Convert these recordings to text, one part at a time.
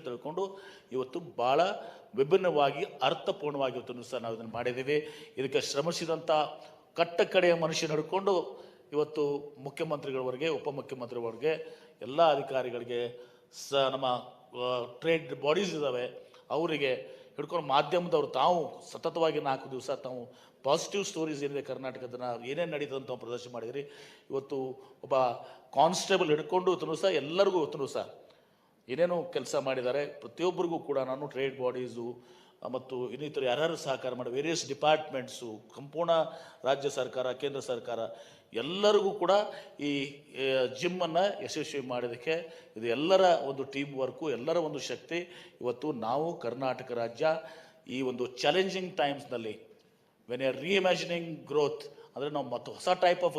ತಿಳ್ಕೊಂಡು ಇವತ್ತು ಭಾಳ ವಿಭಿನ್ನವಾಗಿ, ಅರ್ಥಪೂರ್ಣವಾಗಿ ಇವತ್ತು ಸಹ ನಾವು ಇದನ್ನು ಮಾಡಿದ್ದೀವಿ. ಇದಕ್ಕೆ ಶ್ರಮಿಸಿದಂಥ ಕಟ್ಟ ಕಡೆಯ ಮನುಷ್ಯ ನಡ್ಕೊಂಡು ಇವತ್ತು ಮುಖ್ಯಮಂತ್ರಿಗಳವರೆಗೆ, ಉಪಮುಖ್ಯಮಂತ್ರಿಗಳವರೆಗೆ ಎಲ್ಲ ಅಧಿಕಾರಿಗಳಿಗೆ ಸ ನಮ್ಮ ಟ್ರೇಡ್ ಬಾಡೀಸ್ ಇದ್ದಾವೆ. ಅವರಿಗೆ ಹಿಡ್ಕೊಂಡು ಮಾಧ್ಯಮದವರು ತಾವು ಸತತವಾಗಿ ನಾಲ್ಕು ದಿವಸ ತಾವು ಪಾಸಿಟಿವ್ ಸ್ಟೋರೀಸ್ ಏನಿದೆ ಕರ್ನಾಟಕದ ಏನೇನು ನಡೀತದೆ ಅಂತ ಪ್ರದರ್ಶನ ಮಾಡಿದ್ರಿ. ಇವತ್ತು ಒಬ್ಬ ಕಾನ್ಸ್ಟೇಬಲ್ ಹಿಡ್ಕೊಂಡು ಇವತ್ತು ಸಹ ಎಲ್ಲರಿಗೂ ಇವತ್ತು ಸಹ ಏನೇನೋ ಕೆಲಸ ಮಾಡಿದ್ದಾರೆ. ಪ್ರತಿಯೊಬ್ಬರಿಗೂ ಕೂಡ ನಾನು ಟ್ರೇಡ್ ಬಾಡೀಸು ಮತ್ತು ಇನ್ನಿತರ ಯಾರ್ಯಾರು ಸಹಕಾರ ಮಾಡಿ ವೇರಿಯಸ್ ಡಿಪಾರ್ಟ್ಮೆಂಟ್ಸು ಸಂಪೂರ್ಣ ರಾಜ್ಯ ಸರ್ಕಾರ, ಕೇಂದ್ರ ಸರ್ಕಾರ, ಎಲ್ಲರಿಗೂ ಕೂಡ ಈ ಜಿಮ್ಮನ್ನು ಯಶಸ್ವಿ ಮಾಡೋದಕ್ಕೆ ಇದು ಎಲ್ಲರ ಒಂದು ಟೀಮ್ ವರ್ಕು ಎಲ್ಲರ ಒಂದು ಶಕ್ತಿ. ಇವತ್ತು ನಾವು ಕರ್ನಾಟಕ ರಾಜ್ಯ ಈ ಒಂದು ಚಾಲೆಂಜಿಂಗ್ ಟೈಮ್ಸ್ನಲ್ಲಿ ವೆನ್ ಆರ್ ರೀಇಮ್ಯಾಜಿನಿಂಗ್ ಗ್ರೋತ್ ಅಂದರೆ ನಾವು ಮತ್ತು ಹೊಸ ಟೈಪ್ ಆಫ್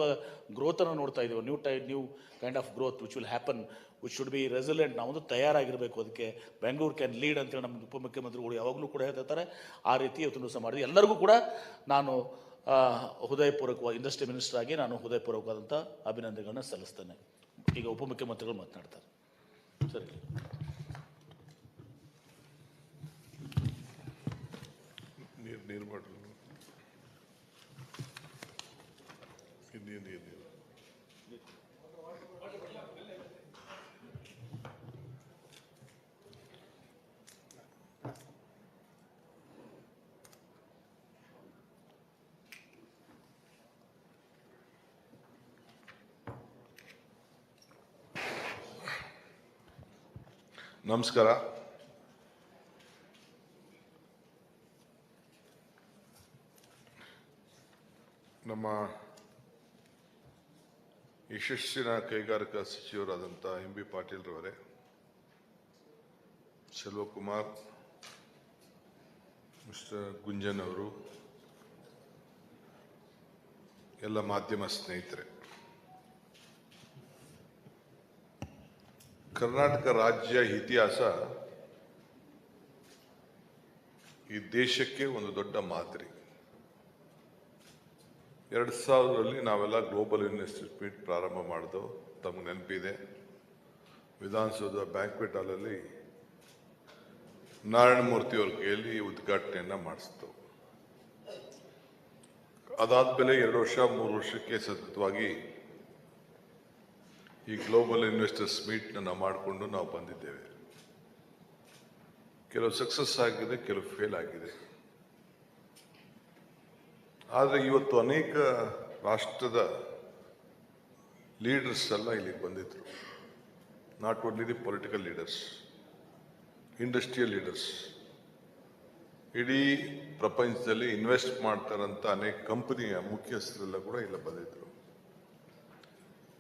ಗ್ರೋತನ್ನು ನೋಡ್ತಾ ಇದ್ದೀವಿ new tie new kind of growth which will happen which should be resilient ನಾವೊಂದು ತಯಾರಾಗಿರಬೇಕು ಅದಕ್ಕೆ ಬೆಂಗಳೂರು ಕ್ಯಾನ್ ಲೀಡ್ ಅಂತೇಳಿ ನಮ್ಮ ಉಪಮುಖ್ಯಮಂತ್ರಿಗಳು ಯಾವಾಗಲೂ ಕೂಡ ಹೇಳ್ತಾರೆ ಆ ರೀತಿ ಇವತ್ತು ಸಹ ಮಾಡಿದ್ವಿ. ಎಲ್ಲರಿಗೂ ಕೂಡ ನಾನು ಹೃದಯಪೂರ್ವಕವಾಗಿ ಇಂಡಸ್ಟ್ರಿ ಮಿನಿಸ್ಟರ್ ಆಗಿ ನಾನು ಹೃದಯಪೂರ್ವಕವಾದಂಥ ಅಭಿನಂದನೆಗಳನ್ನ ಸಲ್ಲಿಸ್ತೇನೆ. ಈಗ ಉಪಮುಖ್ಯಮಂತ್ರಿಗಳು ಮಾತನಾಡ್ತಾರೆ. ಸರಿ. ನೀರು ನೀರು ಮಾಡ್ರಿ ನೀರು ನೀರು ನೀರು ನಮಸ್ಕಾರ ನಮ್ಮ ಯಶಸ್ಸಿನ ಕೈಗಾರಿಕಾ ಸಚಿವರಾದಂಥ ಎಂ ಬಿ ಪಾಟೀಲ್ರವರೇ ಸೆಲ್ವಕುಮಾರ್ ಮಿಸ್ಟರ್ ಗುಂಜನ್ ಅವರು, ಎಲ್ಲ ಮಾಧ್ಯಮ ಸ್ನೇಹಿತರೆ, ಕರ್ನಾಟಕ ರಾಜ್ಯ ಇತಿಹಾಸ ಈ ದೇಶಕ್ಕೆ ಒಂದು ದೊಡ್ಡ ಮಾದರಿ. ಎರಡು ಸಾವಿರದಲ್ಲಿ ನಾವೆಲ್ಲ ಗ್ಲೋಬಲ್ ಇನ್ವೆಸ್ಟರ್ಸ್ ಮೀಟ್ ಪ್ರಾರಂಭ ಮಾಡಿದೆವು ತಮಗೆ ನೆನಪಿದೆ. ವಿಧಾನಸೌಧ ಬ್ಯಾಂಕ್ವೆಟ್ ಹಾಲಲ್ಲಿ ನಾರಾಯಣಮೂರ್ತಿ ಅವ್ರ ಉದ್ಘಾಟನೆಯನ್ನು ಮಾಡಿಸ್ತು. ಅದಾದ ಮೇಲೆ ಎರಡು ವರ್ಷ, ಮೂರು ವರ್ಷಕ್ಕೆ ಸತತವಾಗಿ ಈ ಗ್ಲೋಬಲ್ ಇನ್ವೆಸ್ಟರ್ಸ್ ಮೀಟ್ನ ನಾವು ಮಾಡಿಕೊಂಡು ನಾವು ಬಂದಿದ್ದೇವೆ. ಕೆಲವು ಸಕ್ಸಸ್ ಆಗಿದೆ, ಕೆಲವು ಫೇಲ್ ಆಗಿದೆ. ಆದರೆ ಇವತ್ತು ಅನೇಕ ರಾಷ್ಟ್ರದ ಲೀಡರ್ಸ್ ಎಲ್ಲ ಇಲ್ಲಿಗೆ ಬಂದಿದ್ರು. Not only the political leaders industrial leaders ಇಡೀ ಪ್ರಪಂಚದಲ್ಲಿ ಇನ್ವೆಸ್ಟ್ ಮಾಡ್ತಾರಂಥ ಅನೇಕ ಕಂಪನಿಯ ಮುಖ್ಯಸ್ಥರೆಲ್ಲ ಕೂಡ ಇಲ್ಲ ಬಂದಿದ್ರು.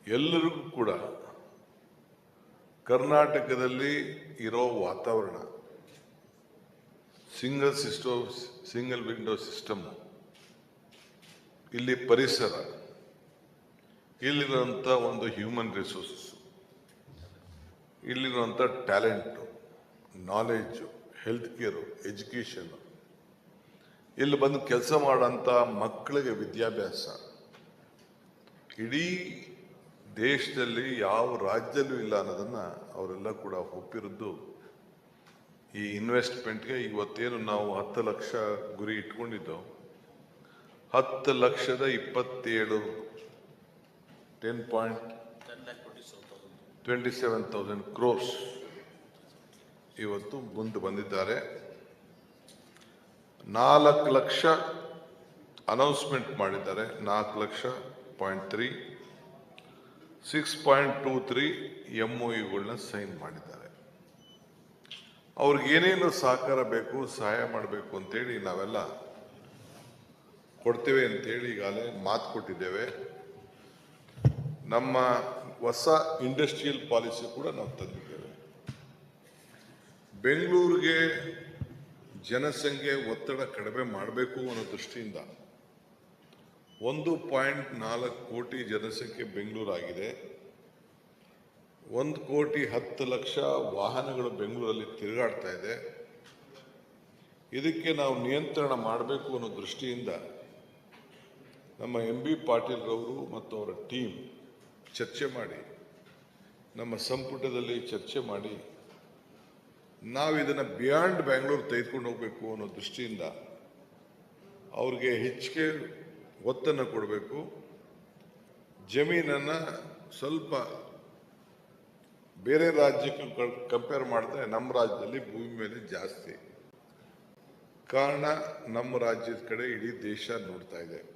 ಎಲ್ಲರಿಗೂ ಕೂಡ ಕರ್ನಾಟಕದಲ್ಲಿ ಇರೋ ವಾತಾವರಣ ಸಿಂಗಲ್ ಸಿಸ್ಟೋ ಸಿಂಗಲ್ ವಿಂಡೋ ಸಿಸ್ಟಮ್ ಇಲ್ಲಿ ಪರಿಸರ ಇಲ್ಲಿರುವಂಥ ಒಂದು ಹ್ಯೂಮನ್ ರಿಸೋರ್ಸಸ್ ಇಲ್ಲಿರುವಂಥ talent knowledge health care education ಇಲ್ಲಿ ಬಂದು ಕೆಲಸ ಮಾಡೋಂಥ ಮಕ್ಕಳಿಗೆ ವಿದ್ಯಾಭ್ಯಾಸ. ಇಡೀ ದೇಶದಲ್ಲಿ ಯಾವ ರಾಜ್ಯದಲ್ಲೂ ಇಲ್ಲ ಅನ್ನೋದನ್ನ ಅವರೆಲ್ಲ ಕೂಡ ಒಪ್ಪಿರೋದು ಈ ಇನ್ವೆಸ್ಟ್ಮೆಂಟ್ಗೆ ಇವತ್ತೇನು ನಾವು ಹತ್ತು ಲಕ್ಷ ಗುರಿ ಇಟ್ಕೊಂಡಿದ್ದೋ ಹತ್ತು ಲಕ್ಷದ ಇಪ್ಪತ್ತೇಳು. Ten point twenty seven thousand crores ಇವತ್ತು ಮುಂದೆ ಬಂದಿದ್ದಾರೆ. ನಾಲ್ಕು ಲಕ್ಷ ಅನೌನ್ಸ್ಮೆಂಟ್ ಮಾಡಿದ್ದಾರೆ. ನಾಲ್ಕು lakh point three six point two three M O ಇಗಳನ್ನ sign ಮಾಡಿದ್ದಾರೆ. ಅವ್ರಿಗೇನೇನು ಸಹಕಾರ ಬೇಕು, ಸಹಾಯ ಮಾಡಬೇಕು ಅಂತೇಳಿ ನಾವೆಲ್ಲ ಕೊಡ್ತೇವೆ ಅಂತೇಳಿ ಈಗಾಗಲೇ ಮಾತು ಕೊಟ್ಟಿದ್ದೇವೆ. ನಮ್ಮ ಹೊಸ ಇಂಡಸ್ಟ್ರಿಯಲ್ ಪಾಲಿಸಿ ಕೂಡ ನಾವು ತಂದಿದ್ದೇವೆ. ಬೆಂಗಳೂರಿಗೆ ಜನಸಂಖ್ಯೆ ಒತ್ತಡ ಕಡಿಮೆ ಮಾಡಬೇಕು ಅನ್ನೋ ದೃಷ್ಟಿಯಿಂದ ಒಂದು ಪಾಯಿಂಟ್ ನಾಲ್ಕು ಕೋಟಿ ಜನಸಂಖ್ಯೆ ಬೆಂಗಳೂರಾಗಿದೆ ಒಂದು ಕೋಟಿ ಹತ್ತು ಲಕ್ಷ ವಾಹನಗಳು ಬೆಂಗಳೂರಲ್ಲಿ ತಿರುಗಾಡ್ತಾ ಇದೆ. ಇದಕ್ಕೆ ನಾವು ನಿಯಂತ್ರಣ ಮಾಡಬೇಕು ಅನ್ನೋ ದೃಷ್ಟಿಯಿಂದ ನಮ್ಮ ಎಂ ಬಿ ಪಾಟೀಲ್ರವರು ಮತ್ತು ಅವರ ಟೀಮ್ ಚರ್ಚೆ ಮಾಡಿ, ನಮ್ಮ ಸಂಪುಟದಲ್ಲಿ ಚರ್ಚೆ ಮಾಡಿ ನಾವು ಇದನ್ನು ಬಿಯಾಂಡ್ ಬ್ಯಾಂಗ್ಳೂರು ತೆಗೆದುಕೊಂಡು ಹೋಗಬೇಕು ಅನ್ನೋ ದೃಷ್ಟಿಯಿಂದ ಅವ್ರಿಗೆ ಹೆಚ್ಚಿಗೆ ಒತ್ತನ್ನು ಕೊಡಬೇಕು. ಜಮೀನನ್ನು ಸ್ವಲ್ಪ ಬೇರೆ ರಾಜ್ಯಕ್ಕೆ ಕಂಪೇರ್ ಮಾಡಿದ್ರೆ ನಮ್ಮ ರಾಜ್ಯದಲ್ಲಿ ಭೂಮಿ ಮೇಲೆ ಜಾಸ್ತಿ. ಕಾರಣ ನಮ್ಮ ರಾಜ್ಯದ ಕಡೆ ಇಡೀ ದೇಶ ನೋಡ್ತಾ ಇದೆ.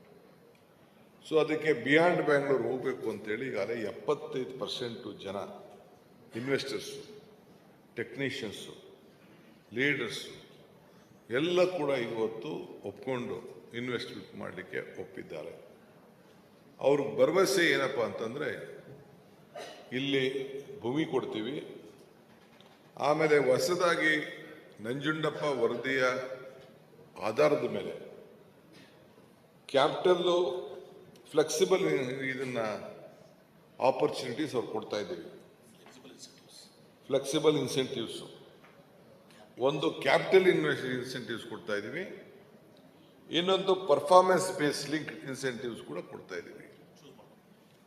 ಸೊ ಅದಕ್ಕೆ ಬಿಯಾಂಡ್ ಬ್ಯಾಂಗ್ಳೂರ್ ಹೋಗಬೇಕು ಅಂತೇಳಿ ಈಗಾಗಲೇ ಎಪ್ಪತ್ತೈದು ಪರ್ಸೆಂಟು ಜನ ಇನ್ವೆಸ್ಟರ್ಸು ಟೆಕ್ನಿಷಿಯನ್ಸು ಲೀಡರ್ಸು ಎಲ್ಲ ಕೂಡ ಇವತ್ತು ಒಪ್ಕೊಂಡು ಇನ್ವೆಸ್ಟ್ಮೆಂಟ್ ಮಾಡಲಿಕ್ಕೆ ಒಪ್ಪಿದ್ದಾರೆ. ಅವ್ರ ಭರವಸೆ ಏನಪ್ಪ ಅಂತಂದರೆ ಇಲ್ಲಿ ಭೂಮಿ ಕೊಡ್ತೀವಿ. ಆಮೇಲೆ ಹೊಸದಾಗಿ ನಂಜುಂಡಪ್ಪ ವರದಿಯ ಆಧಾರದ ಮೇಲೆ ಕ್ಯಾಪಿಟಲ್ಲು ಫ್ಲೆಕ್ಸಿಬಲ್ ಇದನ್ನ ಆಪರ್ಚುನಿಟೀಸ್ ಅವ್ರು ಕೊಡ್ತಾ ಇದ್ದೀವಿ. ಫ್ಲೆಕ್ಸಿಬಲ್ ಇನ್ಸೆಂಟಿವ್ಸು ಒಂದು ಕ್ಯಾಪಿಟಲ್ ಇನ್ವೆಸ್ಟ್ ಇನ್ಸೆಂಟಿವ್ಸ್ ಕೊಡ್ತಾ ಇದ್ದೀವಿ. ಇನ್ನೊಂದು ಪರ್ಫಾರ್ಮೆನ್ಸ್ ಬೇಸ್ ಲಿಂಕ್ ಇನ್ಸೆಂಟಿವ್ಸ್ ಕೂಡ ಕೊಡ್ತಾ ಇದ್ದೀವಿ.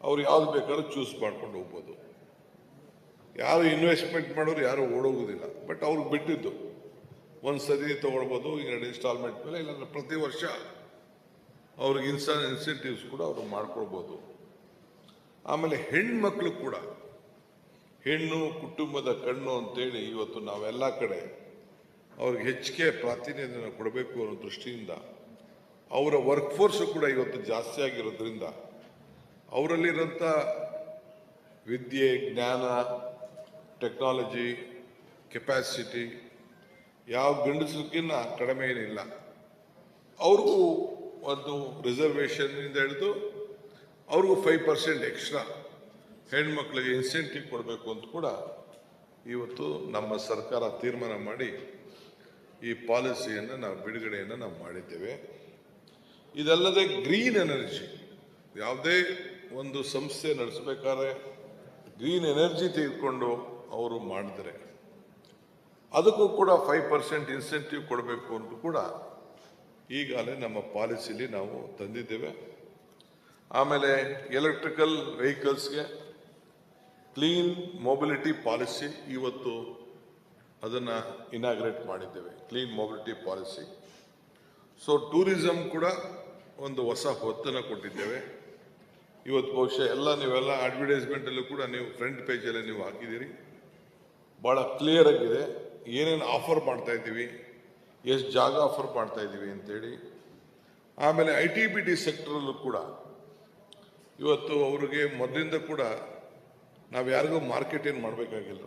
ಅವ್ರು ಯಾವ್ದು ಬೇಕಾದ್ರೂ ಚೂಸ್ ಮಾಡ್ಕೊಂಡು ಹೋಗ್ಬೋದು. ಯಾರು ಇನ್ವೆಸ್ಟ್ಮೆಂಟ್ ಮಾಡೋರು ಯಾರು ಓಡೋಗೋದಿಲ್ಲ. ಬಟ್ ಅವ್ರಿಗೆ ಬಿಟ್ಟಿದ್ದು. ಒಂದು ಸರಿ ತೊಗೊಳ್ಬೋದು ಎರಡು ಇನ್ಸ್ಟಾಲ್ಮೆಂಟ್ ಮೇಲೆ, ಇಲ್ಲಾಂದ್ರೆ ಪ್ರತಿ ವರ್ಷ ಅವ್ರಿಗೆ ಇನ್ಸ ಇನ್ಸೆಂಟಿವ್ಸ್ ಕೂಡ ಅವರು ಮಾಡ್ಕೊಳ್ಬೋದು. ಆಮೇಲೆ ಹೆಣ್ಮಕ್ಳು ಕೂಡ. ಹೆಣ್ಣು, ಕುಟುಂಬದ ಕಣ್ಣು ಅಂತೇಳಿ ಇವತ್ತು ನಾವೆಲ್ಲ ಕಡೆ ಅವ್ರಿಗೆ ಹೆಚ್ಚಿಗೆ ಪ್ರಾತಿನಿಧ್ಯನ ಕೊಡಬೇಕು ಅನ್ನೋ ದೃಷ್ಟಿಯಿಂದ ಅವರ ವರ್ಕ್ ಫೋರ್ಸು ಕೂಡ ಇವತ್ತು ಜಾಸ್ತಿ ಆಗಿರೋದ್ರಿಂದ ಅವರಲ್ಲಿರೋಂಥ ವಿದ್ಯೆ, ಜ್ಞಾನ ಟೆಕ್ನಾಲಜಿ ಕೆಪ್ಯಾಸಿಟಿ ಯಾವ ಗಂಡಸಕ್ಕಿನ್ನ ಕಡಿಮೆ ಏನಿಲ್ಲ. ಅವ್ರಿಗೂ ಒಂದು ರಿಸರ್ವೇಷನ್ನಿಂದ ಹಿಡಿದು ಅವ್ರಿಗೂ ಫೈವ್ ಪರ್ಸೆಂಟ್ ಎಕ್ಸ್ಟ್ರಾ ಹೆಣ್ಮಕ್ಳಿಗೆ ಇನ್ಸೆಂಟಿವ್ ಕೊಡಬೇಕು ಅಂತ ಕೂಡ ಇವತ್ತು ನಮ್ಮ ಸರ್ಕಾರ ತೀರ್ಮಾನ ಮಾಡಿ ಈ ಪಾಲಿಸಿಯನ್ನು ನಾವು ಬಿಡುಗಡೆಯನ್ನು ನಾವು ಮಾಡಿದ್ದೇವೆ. ಇದಲ್ಲದೆ ಗ್ರೀನ್ ಎನರ್ಜಿ ಯಾವುದೇ ಒಂದು ಸಂಸ್ಥೆ ನಡೆಸಬೇಕಾದ್ರೆ ಗ್ರೀನ್ ಎನರ್ಜಿ ತೆಗೆದುಕೊಂಡು ಅವರು ಮಾಡಿದರೆ ಅದಕ್ಕೂ ಕೂಡ ಫೈವ್ ಪರ್ಸೆಂಟ್ ಇನ್ಸೆಂಟಿವ್ ಕೊಡಬೇಕು ಅಂತ ಕೂಡ ಈಗಾಗಲೇ ನಮ್ಮ ಪಾಲಿಸಿಲಿ ನಾವು ತಂದಿದ್ದೇವೆ. ಆಮೇಲೆ ಎಲೆಕ್ಟ್ರಿಕಲ್ ವೆಹಿಕಲ್ಸ್ಗೆ ಕ್ಲೀನ್ ಮೊಬಿಲಿಟಿ ಪಾಲಿಸಿ ಇವತ್ತು ಅದನ್ನು ಇನಾಗ್ರೇಟ್ ಮಾಡಿದ್ದೇವೆ, clean mobility policy. So tourism ಕೂಡ ಒಂದು ಹೊಸ ಹೊತ್ತನ್ನು ಕೊಟ್ಟಿದ್ದೇವೆ. ಇವತ್ತು ಬಹುಶಃ ಎಲ್ಲ ನೀವೆಲ್ಲ ಅಡ್ವರ್ಟೈಸ್ಮೆಂಟಲ್ಲೂ ಕೂಡ ನೀವು ಫ್ರಂಟ್ ಪೇಜಲ್ಲೇ ನೀವು ಹಾಕಿದ್ದೀರಿ. ಭಾಳ ಕ್ಲಿಯರ್ ಆಗಿದೆ. ಏನೇನು ಆಫರ್ ಮಾಡ್ತಾ ಇದ್ದೀವಿ ಎಷ್ಟು ಜಾಗ ಆಫರ್ ಮಾಡ್ತಾ ಇದ್ದೀವಿ ಅಂತೇಳಿ. ಆಮೇಲೆ ಐ ಟಿ ಬಿ ಟಿ ಸೆಕ್ಟ್ರಲ್ಲೂ ಕೂಡ ಇವತ್ತು ಅವ್ರಿಗೆ ಮೊದಲಿಂದ ಕೂಡ ನಾವು ಯಾರಿಗೂ ಮಾರ್ಕೆಟ್ ಏನು ಮಾಡಬೇಕಾಗಿಲ್ಲ.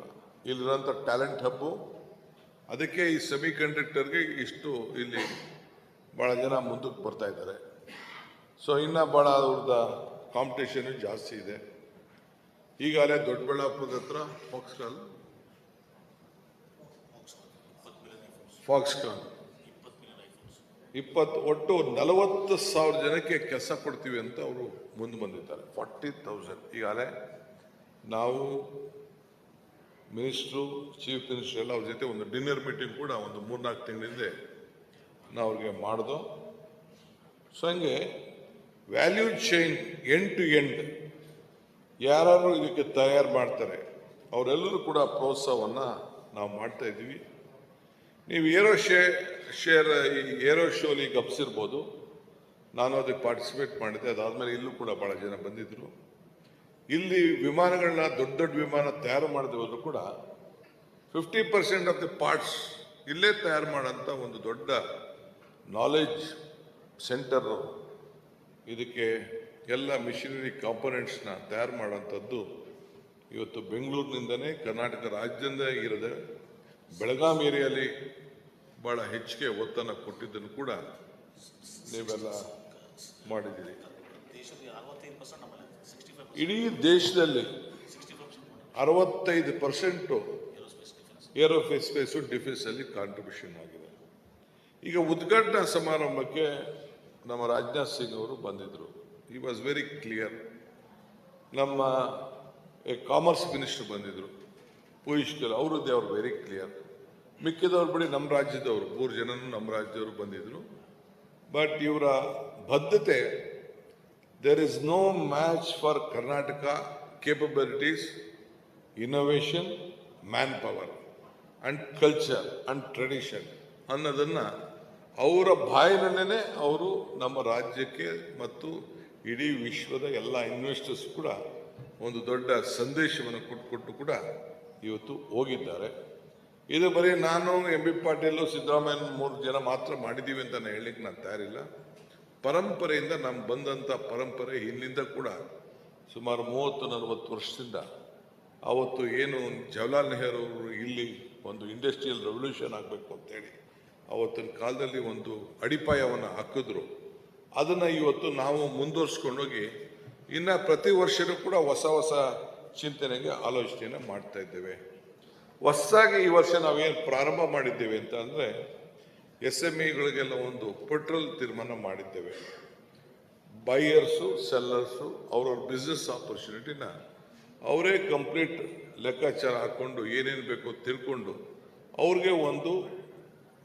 ಇಲ್ಲಿರೋಂಥ ಟ್ಯಾಲೆಂಟ್ ಹಬ್ಬು ಅದಕ್ಕೆ ಈ ಸೆಮಿ ಕಂಡಕ್ಟರ್ಗೆ ಇಷ್ಟು ಇಲ್ಲಿ ಭಾಳ ಜನ ಮುಂದಕ್ಕೆ ಬರ್ತಾ ಇದ್ದಾರೆ. ಸೊ ಇನ್ನು ಭಾಳ ಅವ್ರದ್ದು ಕಾಂಪಿಟೇಷನ್ ಜಾಸ್ತಿ ಇದೆ. ಈಗಾಗಲೇ ದೊಡ್ಡಬಳ್ಳಾಪುರದ ಹತ್ರ ಫಾಕ್ಸ್ಕಾಲ್ ಫಾಕ್ಸ್ಕಾನ್ ಇಪ್ಪತ್ತು ಒಟ್ಟು ನಲವತ್ತು ಸಾವಿರ ಜನಕ್ಕೆ ಕೆಲಸ ಕೊಡ್ತೀವಿ ಅಂತ ಅವರು ಮುಂದೆ ಬಂದಿದ್ದಾರೆ. Forty thousand. ಈಗಾಗಲೇ ನಾವು ಮಿನಿಸ್ಟ್ರು, ಚೀಫ್ ಮಿನಿಸ್ಟರ್ ಎಲ್ಲ ಅವ್ರ ಜೊತೆ ಒಂದು ಡಿನ್ನರ್ ಮೀಟಿಂಗ್ ಕೂಡ ಒಂದು ಮೂರ್ನಾಲ್ಕು ತಿಂಗಳ ಹಿಂದೆ ನಾವು ಅವ್ರಿಗೆ ಮಾಡಿದೋ. ಸೊ ಹಂಗೆ value chain end to end ಯಾರು ಇದಕ್ಕೆ ತಯಾರು ಮಾಡ್ತಾರೆ ಅವರೆಲ್ಲರೂ ಕೂಡ ಪ್ರೋತ್ಸಾಹವನ್ನು ನಾವು ಮಾಡ್ತಾ ಇದ್ದೀವಿ. ನೀವು ಏರೋ ಶೇ, ಶೇರ್, ಈ ಏರೋ ಶೋಲಿ ಗಪ್ಸಿರ್ಬೋದು. ನಾನು ಅದಕ್ಕೆ ಪಾರ್ಟಿಸಿಪೇಟ್ ಮಾಡಿದ್ದೆ. ಅದಾದಮೇಲೆ ಇಲ್ಲೂ ಕೂಡ ಭಾಳ ಜನ ಬಂದಿದ್ದರು ಇಲ್ಲಿ ವಿಮಾನಗಳನ್ನ, ದೊಡ್ಡ ದೊಡ್ಡ ವಿಮಾನ ತಯಾರು ಮಾಡಿದವರು ಕೂಡ fifty percent of the parts ಇಲ್ಲೇ ತಯಾರು ಮಾಡೋಂಥ ಒಂದು ದೊಡ್ಡ ನಾಲೆಜ್ ಸೆಂಟರು ಇದಕ್ಕೆ ಎಲ್ಲ ಮಿಷಿನರಿ ಕಾಂಪೊನೆಂಟ್ಸ್ನ ತಯಾರು ಮಾಡೋಂಥದ್ದು ಇವತ್ತು ಬೆಂಗಳೂರಿನಿಂದನೇ ಕರ್ನಾಟಕ ರಾಜ್ಯದಿಂದ ಇರದೆ ಬೆಳಗಾಂ ಏರಿಯಲ್ಲಿ ಭಾಳ ಹೆಚ್ಚಿಗೆ ಒತ್ತನ್ನು ಕೊಟ್ಟಿದ್ದನ್ನು ಕೂಡ ನೀವೆಲ್ಲ ಮಾಡಿದ್ದೀರಿ. ಇಡೀ ದೇಶದಲ್ಲಿ ಅರವತ್ತೈದು ಪರ್ಸೆಂಟು ಏರೋಸ್ಪೇಸ್ ಡಿಫೆನ್ಸ್ ಏರೋಸ್ಪೇಸು ಡಿಫೆನ್ಸಲ್ಲಿ ಕಾಂಟ್ರಿಬ್ಯೂಷನ್ ಆಗಿದೆ. ಈಗ ಉದ್ಘಾಟನಾ ಸಮಾರಂಭಕ್ಕೆ ನಮ್ಮ ರಾಜನಾಥ್ ಸಿಂಗ್ ಅವರು ಬಂದಿದ್ದರು ಈ ವಾಸ್ ವೆರಿ ಕ್ಲಿಯರ್ ನಮ್ಮ ಕಾಮರ್ಸ್ ಮಿನಿಸ್ಟರ್ ಬಂದಿದ್ದರು ಪೀಯೂಷ್ ಅವರದ್ದೇ ಅವರು ವೆರಿ ಕ್ಲಿಯರ್ ಮಿಕ್ಕಿದವ್ರ ಬಳಿ ನಮ್ಮ ರಾಜ್ಯದವರು. ಮೂರು ಜನನು ನಮ್ಮ ರಾಜ್ಯದವರು ಬಂದಿದ್ರು. ಬಟ್ ಇವರ ಬದ್ಧತೆ there is no match for Karnataka capabilities innovation man power and culture and tradition ಅನ್ನೋದನ್ನು ಅವರ ಬಾಯಿನಲ್ಲೇ ಅವರು ನಮ್ಮ ರಾಜ್ಯಕ್ಕೆ ಮತ್ತು ಇಡೀ ವಿಶ್ವದ ಎಲ್ಲ ಇನ್ವೆಸ್ಟರ್ಸ್ ಕೂಡ ಒಂದು ದೊಡ್ಡ ಸಂದೇಶವನ್ನು ಕೊಟ್ಟುಕೊಟ್ಟು ಕೊಟ್ಟು ಕೂಡ ಇವತ್ತು ಹೋಗಿದ್ದಾರೆ. ಇದು ಬರೀ ನಾನು ಎಂ ಬಿ ಪಾಟೀಲು, ಸಿದ್ದರಾಮಯ್ಯ ಮೂರು ಜನ ಮಾತ್ರ ಮಾಡಿದ್ದೀವಿ ಅಂತ ನಾನು ಹೇಳಲಿಕ್ಕೆ ನಾನು ತಯಾರಿಲ್ಲ. ಪರಂಪರೆಯಿಂದ ನಮ್ಗೆ ಬಂದಂಥ ಪರಂಪರೆ ಹಿಂದಿಂದ ಕೂಡ ಸುಮಾರು ಮೂವತ್ತು, ನಲವತ್ತು ವರ್ಷದಿಂದ ಅವತ್ತು ಏನು ಜವಾಹರ್ಲಾಲ್ ನೆಹರು ಅವರು ಇಲ್ಲಿ ಒಂದು ಇಂಡಸ್ಟ್ರಿಯಲ್ ರೆವಲ್ಯೂಷನ್ ಆಗಬೇಕು ಅಂತೇಳಿ ಅವತ್ತಿನ ಕಾಲದಲ್ಲಿ ಒಂದು ಅಡಿಪಾಯವನ್ನು ಹಾಕಿದ್ರು. ಅದನ್ನು ಇವತ್ತು ನಾವು ಮುಂದುವರ್ಸ್ಕೊಂಡೋಗಿ ಇನ್ನು ಪ್ರತಿ ವರ್ಷವೂ ಕೂಡ ಹೊಸ ಹೊಸ ಚಿಂತನೆಗೆ ಆಲೋಚನೆಯನ್ನು ಮಾಡ್ತಾ ಇದ್ದೇವೆ. ಹೊಸದಾಗಿ ಈ ವರ್ಷ ನಾವೇನು ಪ್ರಾರಂಭ ಮಾಡಿದ್ದೇವೆ ಅಂತ ಅಂದರೆ ಎಸ್ ಎಂ ಇಗಳಿಗೆಲ್ಲ ಒಂದು ಪೆಟ್ರೋಲ್ ತೀರ್ಮಾನ ಮಾಡಿದ್ದೇವೆ. ಬೈಯರ್ಸು, ಸೆಲ್ಲರ್ಸು, ಅವ್ರವ್ರ ಬಿಸ್ನೆಸ್ ಆಪರ್ಚುನಿಟಿನ ಅವರೇ ಕಂಪ್ಲೀಟ್ ಲೆಕ್ಕಾಚಾರ ಹಾಕ್ಕೊಂಡು ಏನೇನು ಬೇಕೋ ತಿಳ್ಕೊಂಡು ಅವ್ರಿಗೆ ಒಂದು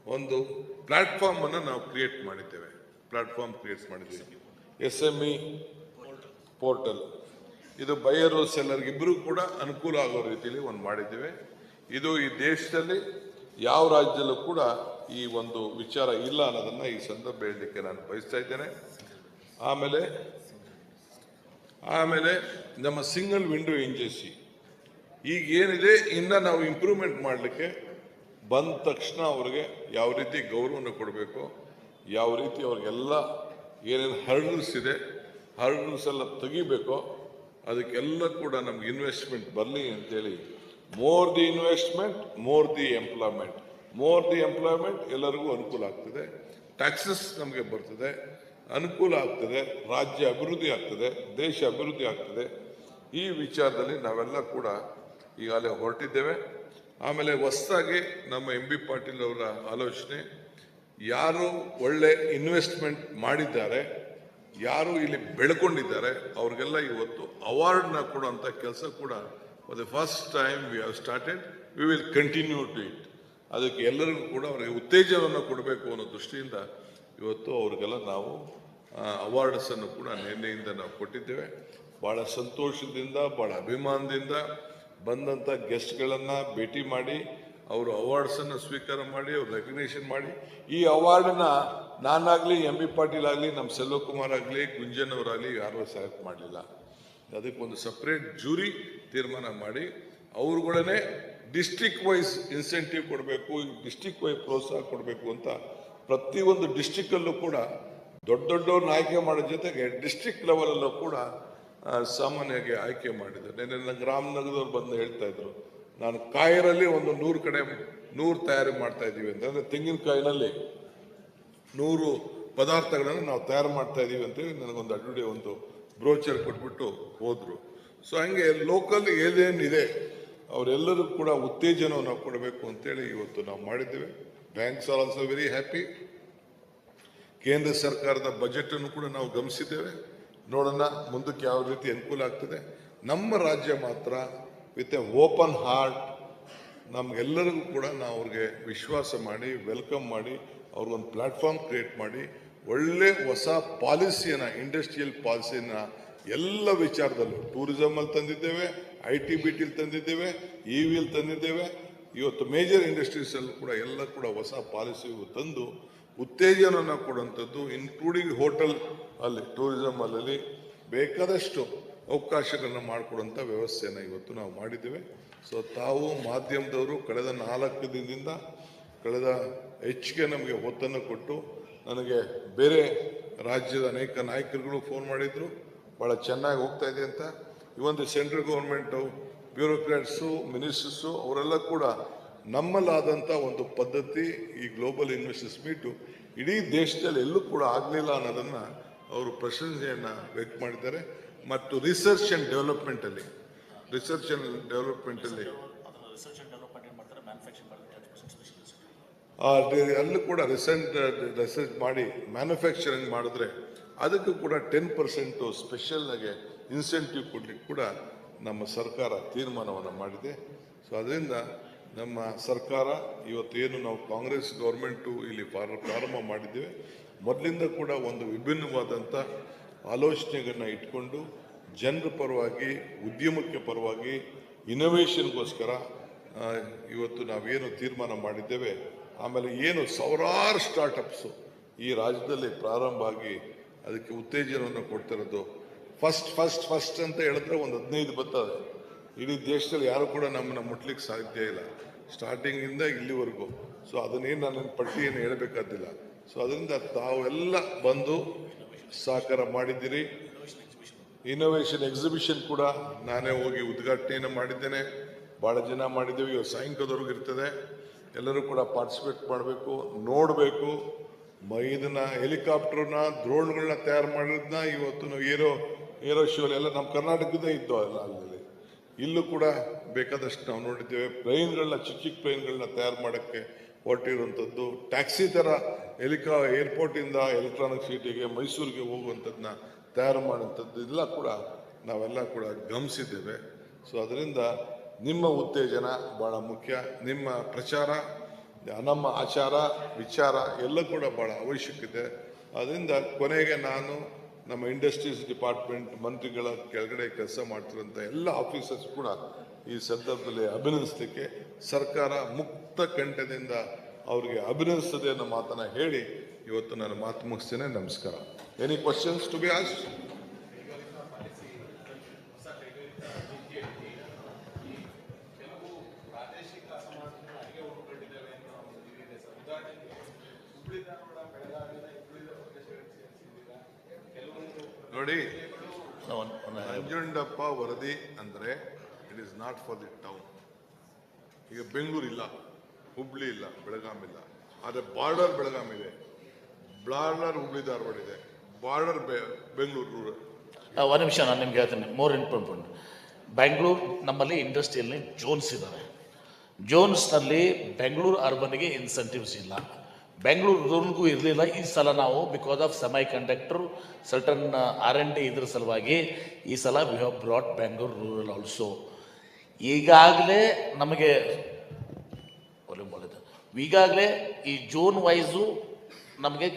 ಒಂದು ಪ್ಲ್ಯಾಟ್ಫಾರ್ಮನ್ನು ನಾವು ಕ್ರಿಯೇಟ್ ಮಾಡಿದ್ದೇವೆ. ಪ್ಲ್ಯಾಟ್ಫಾರ್ಮ್ ಕ್ರಿಯೇಟ್ ಮಾಡಿದ್ದೇವೆ. S M E portal. ಇದು ಬಯರು ಸೆಲ್ಲರ್ಗೆ ಇಬ್ಬರು ಕೂಡ ಅನುಕೂಲ ಆಗೋ ರೀತಿಯಲ್ಲಿ ಒಂದು ಮಾಡಿದ್ದೇವೆ. ಇದು ಈ ದೇಶದಲ್ಲಿ ಯಾವ ರಾಜ್ಯದಲ್ಲೂ ಕೂಡ ಈ ಒಂದು ವಿಚಾರ ಇಲ್ಲ ಅನ್ನೋದನ್ನು ಈ ಸಂದರ್ಭ ಹೇಳಲಿಕ್ಕೆ ನಾನು ಬಯಸ್ತಾ ಇದ್ದೇನೆ. ಆಮೇಲೆ ಆಮೇಲೆ ನಮ್ಮ ಸಿಂಗಲ್ ವಿಂಡೋ ಇಂಜೆಸಿ ಈಗ ಏನಿದೆ, ಇನ್ನ ನಾವು ಇಂಪ್ರೂವ್ಮೆಂಟ್ ಮಾಡಲಿಕ್ಕೆ ಬಂದ ತಕ್ಷಣ ಅವ್ರಿಗೆ ಯಾವ ರೀತಿ ಗೌರವನ ಕೊಡಬೇಕು, ಯಾವ ರೀತಿ ಅವ್ರಿಗೆಲ್ಲ ಏನೇನು ಹರ್ಡಲ್ಸ್ ಇದೆ, ಹರ್ಡಲ್ಸ್ ಎಲ್ಲ ತೆಗಿಬೇಕೋ ಅದಕ್ಕೆಲ್ಲ ಕೂಡ ನಮ್ಗೆ ಇನ್ವೆಸ್ಟ್ಮೆಂಟ್ ಬರಲಿ ಅಂತೇಳಿ more the investment more the employment more the employment ಎಲ್ಲರಿಗೂ ಅನುಕೂಲ ಆಗ್ತದೆ. ಟ್ಯಾಕ್ಸಸ್ ನಮಗೆ ಬರ್ತದೆ. ಅನುಕೂಲ ಆಗ್ತದೆ. ರಾಜ್ಯ ಅಭಿವೃದ್ಧಿ ಆಗ್ತದೆ. ದೇಶ ಅಭಿವೃದ್ಧಿ ಆಗ್ತದೆ. ಈ ವಿಚಾರದಲ್ಲಿ ನಾವೆಲ್ಲ ಕೂಡ ಈಗಾಗಲೇ ಹೊರಟಿದ್ದೇವೆ. ಆಮೇಲೆ ಹೊಸದಾಗಿ ನಮ್ಮ ಎಂ ಬಿ ಪಾಟೀಲ್ ಅವರ ಆಲೋಚನೆ, ಯಾರು ಒಳ್ಳೆ ಇನ್ವೆಸ್ಟ್ಮೆಂಟ್ ಮಾಡಿದ್ದಾರೆ ಯಾರು ಇಲ್ಲಿ ಬೆಳ್ಕೊಂಡಿದ್ದಾರೆ, ಅವ್ರಿಗೆಲ್ಲ ಇವತ್ತು ಅವಾರ್ಡ್ನ ಕೊಡುವಂಥ ಕೆಲಸ ಕೂಡ for the first time we have started we will continue to it ಅದಕ್ಕೆ ಎಲ್ಲರಿಗೂ ಕೂಡ ಅವರಿಗೆ ಉತ್ತೇಜನವನ್ನು ಕೊಡಬೇಕು ಅನ್ನೋ ದೃಷ್ಟಿಯಿಂದ ಇವತ್ತು ಅವ್ರಿಗೆಲ್ಲ ನಾವು ಅವಾರ್ಡ್ಸನ್ನು ಕೂಡ ನಿನ್ನೆಯಿಂದ ನಾವು ಕೊಟ್ಟಿದ್ದೇವೆ. ಭಾಳ ಸಂತೋಷದಿಂದ ಭಾಳ ಅಭಿಮಾನದಿಂದ ಬಂದಂಥ ಗೆಸ್ಟ್ಗಳನ್ನು ಭೇಟಿ ಮಾಡಿ, ಅವರು ಅವಾರ್ಡ್ಸನ್ನು ಸ್ವೀಕಾರ ಮಾಡಿ, ಅವ್ರು ರೆಕಗ್ನೇಷನ್ ಮಾಡಿ, ಈ ಅವಾರ್ಡನ್ನ ನಾನಾಗಲಿ ಎಂ ಬಿ ಪಾಟೀಲ್ ಆಗಲಿ ನಮ್ಮ ಸೆಲ್ವಕುಮಾರ್ ಆಗಲಿ, ಗುಂಜನ್ ಅವರಾಗಲಿ ಯಾರೂ ಸೆಲೆಕ್ಟ್ ಮಾಡಲಿಲ್ಲ. ಅದಕ್ಕೆ ಒಂದು ಸಪ್ರೇಟ್ ಜೂರಿ ತೀರ್ಮಾನ ಮಾಡಿ, ಅವ್ರುಗಳನ್ನೇ ಡಿಸ್ಟಿಕ್ ವೈಸ್ ಇನ್ಸೆಂಟಿವ್ ಕೊಡಬೇಕು ಡಿಸ್ಟಿಕ್ ವೈಸ್ ಪ್ರೋತ್ಸಾಹ ಕೊಡಬೇಕು ಅಂತ ಪ್ರತಿಯೊಂದು ಡಿಸ್ಟಿಕ್ಕಲ್ಲೂ ಕೂಡ ದೊಡ್ಡ ದೊಡ್ಡವ್ರನ್ನ ಆಯ್ಕೆ ಮಾಡೋ ಜೊತೆಗೆ ಡಿಸ್ಟಿಕ್ ಲೆವೆಲಲ್ಲೂ ಕೂಡ ಸಾಮಾನ್ಯವಾಗಿ ಆಯ್ಕೆ ಮಾಡಿದ್ದಾರೆ. ನೆನ್ನೆ ನಂಗೆ ರಾಮನಗರದವ್ರು ಬಂದು ಹೇಳ್ತಾ ಇದ್ರು, ನಾನು ಕಾಯರಲ್ಲಿ ಒಂದು ನೂರು ಕಡೆ ನೂರು ತಯಾರಿ ಮಾಡ್ತಾ ಇದ್ದೀವಿ ಅಂತಂದರೆ ತೆಂಗಿನಕಾಯಿನಲ್ಲಿ ನೂರು ಪದಾರ್ಥಗಳನ್ನು ನಾವು ತಯಾರು ಮಾಡ್ತಾ ಇದ್ದೀವಿ ಅಂತೇಳಿ ನನಗೊಂದು ಅಡ್ವಡಿ ಒಂದು ಬ್ರೋಚರ್ ಕೊಟ್ಬಿಟ್ಟು ಹೋದರು. ಸೊ ಹಂಗೆ ಲೋಕಲ್ ಏನೇನಿದೆ ಅವರೆಲ್ಲರೂ ಕೂಡ ಉತ್ತೇಜನವನ್ನು ಕೊಡಬೇಕು ಅಂತೇಳಿ ಇವತ್ತು ನಾವು ಮಾಡಿದ್ದೇವೆ. Banks are also very happy ಕೇಂದ್ರ ಸರ್ಕಾರದ ಬಜೆಟ್ ಅನ್ನು ಕೂಡ ನಾವು ಗಮನಿಸಿದ್ದೇವೆ. ನೋಡೋಣ ಮುಂದಕ್ಕೆ ಯಾವ ರೀತಿ ಅನುಕೂಲ ಆಗ್ತದೆ. ನಮ್ಮ ರಾಜ್ಯ ಮಾತ್ರ ವಿತ್ ಎ ಓಪನ್ ಹಾರ್ಟ್ ನಮ್ಗೆಲ್ಲರಿಗೂ ಕೂಡ ನಾವು ಅವ್ರಿಗೆ ವಿಶ್ವಾಸ ಮಾಡಿ ವೆಲ್ಕಮ್ ಮಾಡಿ, ಅವ್ರಿಗೊಂದು ಪ್ಲಾಟ್ಫಾರ್ಮ್ ಕ್ರಿಯೇಟ್ ಮಾಡಿ, ಒಳ್ಳೆ ಹೊಸ ಪಾಲಿಸಿಯನ್ನು ಇಂಡಸ್ಟ್ರಿಯಲ್ ಪಾಲಿಸಿಯನ್ನು ಎಲ್ಲ ವಿಚಾರದಲ್ಲೂ ಟೂರಿಸಮಲ್ಲಿ ತಂದಿದ್ದೇವೆ ಐ ಟಿ ಬಿ ಟಿಲಿ ತಂದಿದ್ದೇವೆ ಇ ವಿಲ್ ತಂದಿದ್ದೇವೆ. ಇವತ್ತು ಮೇಜರ್ ಇಂಡಸ್ಟ್ರೀಸಲ್ಲೂ ಕೂಡ ಎಲ್ಲ ಕೂಡ ಹೊಸ ಪಾಲಿಸಿ ತಂದು ಉತ್ತೇಜನವನ್ನು ಕೊಡುವಂಥದ್ದು ಇನ್ಕ್ಲೂಡಿಂಗ್ ಹೋಟೆಲ್ ಅಲ್ಲಿ ಟೂರಿಸಮ್ ಅಲ್ಲಿ ಬೇಕಾದಷ್ಟು ಅವಕಾಶಗಳನ್ನ ಮಾಡಿಕೊಡುವಂಥ ವ್ಯವಸ್ಥೆಯನ್ನು ಇವತ್ತು ನಾವು ಮಾಡಿದ್ದೇವೆ. ಸೊ ತಾವು ಮಾಧ್ಯಮದವರು ಕಳೆದ ನಾಲ್ಕು ದಿನದಿಂದ ಕಳೆದ ಹೆಚ್ಚಿಗೆ ನಮಗೆ ಒತ್ತನ್ನು ಕೊಟ್ಟು ನನಗೆ ಬೇರೆ ರಾಜ್ಯದ ಅನೇಕ ನಾಯಕರುಗಳು ಫೋನ್ ಮಾಡಿದ್ರು. ಭಾಳ ಚೆನ್ನಾಗಿ ಹೋಗ್ತಾ ಇದೆ ಅಂತ. ಇವೊಂದು ಸೆಂಟ್ರಲ್ ಗೌರ್ಮೆಂಟು ಬ್ಯೂರೋಕ್ರಾಟ್ಸು ಮಿನಿಸ್ಟರ್ಸು ಅವರೆಲ್ಲ ಕೂಡ ನಮ್ಮಲ್ಲಾದಂಥ ಒಂದು ಪದ್ಧತಿ ಈ ಗ್ಲೋಬಲ್ ಇನ್ವೆಸ್ಟರ್ಸ್ ಮೀಟು ಇಡೀ ದೇಶದಲ್ಲಿ ಎಲ್ಲೂ ಕೂಡ ಆಗಲಿಲ್ಲ ಅನ್ನೋದನ್ನು ಅವರು ಪ್ರಶಂಸೆಯನ್ನು ವ್ಯಕ್ತ ಮಾಡಿದ್ದಾರೆ ಮತ್ತು ರಿಸರ್ಚ್ ಆ್ಯಂಡ್ ಡೆವಲಪ್ಮೆಂಟಲ್ಲಿ ರಿಸರ್ಚ್ ಡೆವಲಪ್ಮೆಂಟ್ ಅಲ್ಲಿ. ಅಲ್ಲೂ ಕೂಡ ರಿಸೆಂಟ್ ರಿಸರ್ಚ್ ಮಾಡಿ ಮ್ಯಾನುಫ್ಯಾಕ್ಚರಿಂಗ್ ಮಾಡಿದ್ರೆ ಅದಕ್ಕೂ ಕೂಡ ಟೆನ್ ಪರ್ಸೆಂಟು ಸ್ಪೆಷಲ್ ಆಗಿ ಇನ್ಸೆಂಟಿವ್ ಕೊಡ್ಲಿಕ್ಕೆ ಕೂಡ ನಮ್ಮ ಸರ್ಕಾರ ತೀರ್ಮಾನವನ್ನು ಮಾಡಿದೆ. ಸೊ ಅದರಿಂದ ನಮ್ಮ ಸರ್ಕಾರ ಇವತ್ತೇನು ನಾವು ಕಾಂಗ್ರೆಸ್ ಗೌರ್ಮೆಂಟು ಇಲ್ಲಿ ಪ್ರಾರ- ಪ್ರಾರಂಭ ಮಾಡಿದ್ದೇವೆ. ಮೊದಲಿಂದ ಕೂಡ ಒಂದು ವಿಭಿನ್ನವಾದಂಥ ಆಲೋಚನೆಗಳನ್ನ ಇಟ್ಕೊಂಡು ಜನರ ಪರವಾಗಿ ಉದ್ಯಮಕ್ಕೆ ಪರವಾಗಿ ಇನೋವೇಷನ್ಗೋಸ್ಕರ ಆ, ಇವತ್ತು ನಾವೇನು ತೀರ್ಮಾನ ಮಾಡಿದ್ದೇವೆ ಆಮೇಲೆ ಏನು ಸಾವಿರಾರು ಸ್ಟಾರ್ಟಪ್ಸು ಈ ರಾಜ್ಯದಲ್ಲಿ ಪ್ರಾರಂಭ ಆಗಿ ಅದಕ್ಕೆ ಉತ್ತೇಜನವನ್ನು ಕೊಡ್ತಿರೋದು. ಫಸ್ಟ್ ಫಸ್ಟ್ ಫಸ್ಟ್ ಅಂತ ಹೇಳಿದ್ರೆ ಒಂದು ಹದಿನೈದು ಬರ್ತದೆ. ಇಡೀ ದೇಶದಲ್ಲಿ ಯಾರು ಕೂಡ ನಮ್ಮನ್ನು ಮುಟ್ಲಿಕ್ಕೆ ಸಾಧ್ಯ ಇಲ್ಲ. ಸ್ಟಾರ್ಟಿಂಗಿಂದ ಇಲ್ಲಿವರೆಗೂ. ಸೊ ಅದನ್ನೇನು ನಾನು ಪಟ್ಟಿಯನ್ನು ಹೇಳಬೇಕಾದಿಲ್ಲ ಸೊ ಅದರಿಂದ ತಾವೆಲ್ಲ ಬಂದು ಸಹಕಾರ ಮಾಡಿದ್ದೀರಿ. ಇನ್ನೋವೇಷನ್ ಎಕ್ಸಿಬಿಷನ್ ಕೂಡ ನಾನೇ ಹೋಗಿ ಉದ್ಘಾಟನೆಯನ್ನು ಮಾಡಿದ್ದೇನೆ. ಭಾಳ ಜನ ಮಾಡಿದ್ದೇವೆ ಇವತ್ತು ಸಾಯಂಕಾಲದವರೆಗೂ ಇರ್ತದೆ. ಎಲ್ಲರೂ ಕೂಡ ಪಾರ್ಟಿಸಿಪೇಟ್ ಮಾಡಬೇಕು, ನೋಡಬೇಕು. ಇದನ್ನ ಹೆಲಿಕಾಪ್ಟರ್ನ ಡ್ರೋನ್ಗಳನ್ನ ತಯಾರು ಮಾಡಿರೋದನ್ನ ಇವತ್ತು ನಾವು ಏರೋ ಏರೋ ಎಲ್ಲ ನಮ್ಮ ಕರ್ನಾಟಕದ ಇದ್ದು ಅಲ್ಲ ಅಲ್ಲಿ ಇಲ್ಲೂ ಕೂಡ ಬೇಕಾದಷ್ಟು ನಾವು ನೋಡಿದ್ದೇವೆ. ಪ್ಲೇನ್ಗಳನ್ನ ಚಿಕ್ಕ ಚಿಕ್ಕ ಪ್ಲೇನ್ಗಳನ್ನ ತಯಾರು ಮಾಡೋಕ್ಕೆ ಹೊರಟಿರುವಂಥದ್ದು. ಟ್ಯಾಕ್ಸಿ ಥರ ಹೆಲಿಕಾ ಏರ್ಪೋರ್ಟಿಂದ ಎಲೆಕ್ಟ್ರಾನಿಕ್ ಸಿಟಿಗೆ ಮೈಸೂರಿಗೆ ಹೋಗುವಂಥದ್ದನ್ನ ತಯಾರು ಮಾಡುವಂಥದ್ದು ಎಲ್ಲ ಕೂಡ ನಾವೆಲ್ಲ ಕೂಡ ಗಮನಿಸಿದ್ದೇವೆ. ಸೊ ಅದರಿಂದ ನಿಮ್ಮ ಉತ್ತೇಜನ ಭಾಳ ಮುಖ್ಯ. ನಿಮ್ಮ ಪ್ರಚಾರ, ನಮ್ಮ ಆಚಾರ, ವಿಚಾರ ಎಲ್ಲ ಕೂಡ ಭಾಳ ಅವಶ್ಯಕತೆ ಅದರಿಂದ ಕೊನೆಗೆ ನಾನು ನಮ್ಮ ಇಂಡಸ್ಟ್ರೀಸ್ ಡಿಪಾರ್ಟ್ಮೆಂಟ್ ಮಂತ್ರಿಗಳ ಕೆಳಗಡೆ ಕೆಲಸ ಮಾಡ್ತಿರೋಂಥ ಎಲ್ಲ ಆಫೀಸರ್ಸ್ ಕೂಡ ಈ ಸಂದರ್ಭದಲ್ಲಿ ಅಭಿನಂದಿಸಲಿಕ್ಕೆ ಸರ್ಕಾರ ಮುಕ್ತ ಕಂಠದಿಂದ ಅವರಿಗೆ ಅಭಿನಂದಿಸದೆ ಅನ್ನೋ ಮಾತನ್ನ ಹೇಳಿ ಇವತ್ತು ನಾನು ಮಾತು ಮುಗಿಸ್ತೇನೆ. ನಮಸ್ಕಾರ. ಎನಿ ಕ್ವಶನ್ಸ್ ಟು ಬಿ ಆಸ್ ನೋಡಿ ನಂಜುಂಡಪ್ಪ ವರದಿ ಅಂದ್ರೆ it is not for the town ಈಗ ಬೆಂಗಳೂರು ಇಲ್ಲ, ಹುಬ್ಳಿ ಇಲ್ಲ, ಬೆಳಗಾಂ ಇಲ್ಲ. ಆದರೆ ಬಾರ್ಡರ್ ಬೆಳಗಾಂ ಇದೆ. ಬಾರ್ಡರ್ ಹುಬ್ಳಿ, ಧಾರವಾಡ ಇದೆ. ಬಾರ್ಡರ್ ಬೆಂಗಳೂರು ರೂರಲ್ ಒಂದು ನಿಮಿಷ, ನಾನು ನಿಮ್ಗೆ ಹೇಳ್ತೀನಿ. ಮೋರ್ ಇಂಪಾರ್ಟೆಂಟ್ ಬೆಂಗಳೂರು ನಮ್ಮಲ್ಲಿ ಇಂಡಸ್ಟ್ರಿಯಲ್ಲಿ ಜೋನ್ಸ್ ಇದ್ದಾರೆ ಜೋನ್ಸ್ನಲ್ಲಿ ಬೆಂಗಳೂರು ಅರ್ಬನ್ಗೆ ಇನ್ಸೆಂಟಿವ್ಸ್ ಇಲ್ಲ. ಬೆಂಗಳೂರು ರೂರಲ್ಗೂ ಇರಲಿಲ್ಲ. ಈ ಸಲ ನಾವು because of semiconductor certain R and D ಇದ್ರ ಸಲುವಾಗಿ ಈ ಸಲ we have brought Bengaluru rural also ಈಗಾಗಲೇ ನಮಗೆ ಈಗಾಗಲೇ ಈ ಜೋನ್ ವೈಸು ನಮಗೆ